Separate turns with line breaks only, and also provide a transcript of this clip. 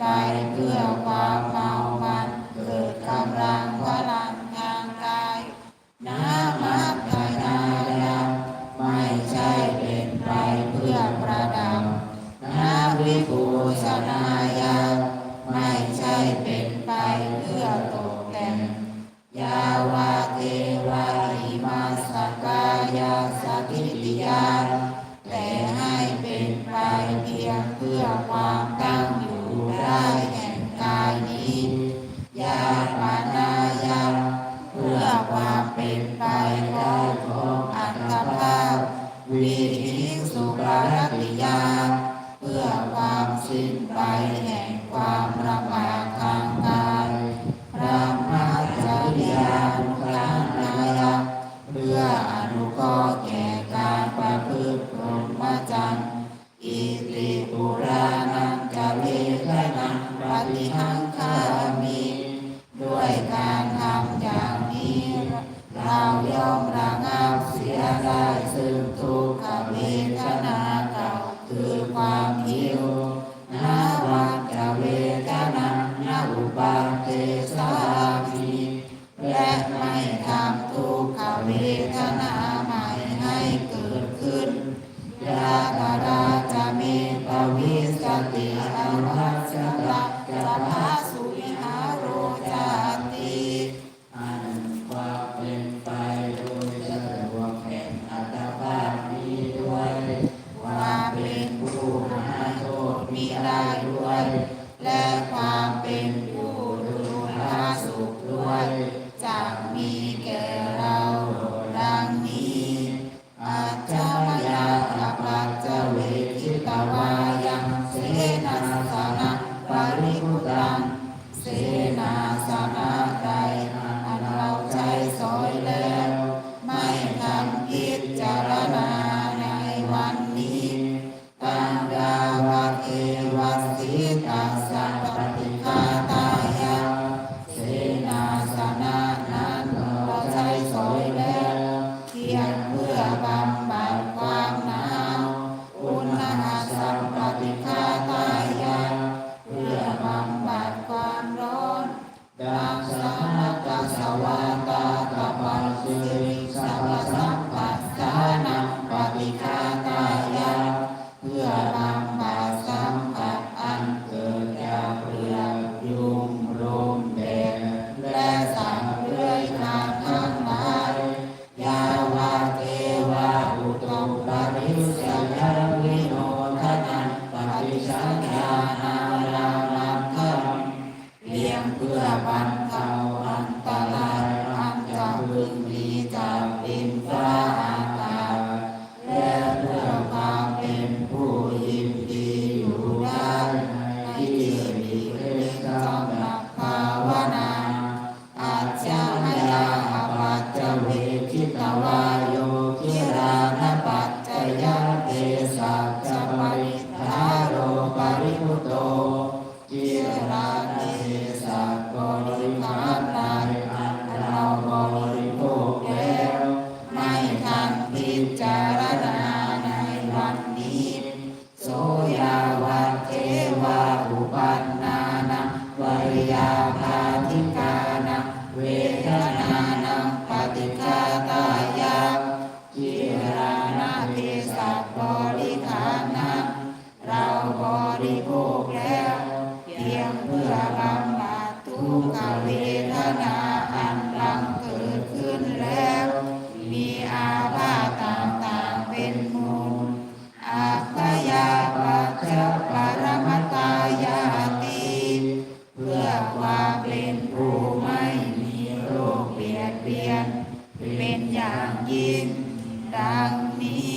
ไปเพื่อความเมามันเกิดกำลังพลังงานกายนามัคคณายะไม่ใช่เป็นไปเพื่อประดับนาวิภูสนายาไม่ใช่เป็นไปเพื่อตกแต่งยาวาเทวาอิมาสกายาสติติยาแต่ให้เป็นไปเพียงเพื่อความตั้ง อิติปุรานังกะเลขนังปฏิหังคามิด้วยการทำอย่างนี้ เราย่อมระงับเสียได้ซึ่งทุกขเวทนาเก่าคือความ มีอะ
ไรด้วย
และความเป็นผู้ดูแาสุขด้วยจะมีแก่เราดังนี้อาจาร ทานารามังคาเพียงเพื่อบรร รยาภา
dang ni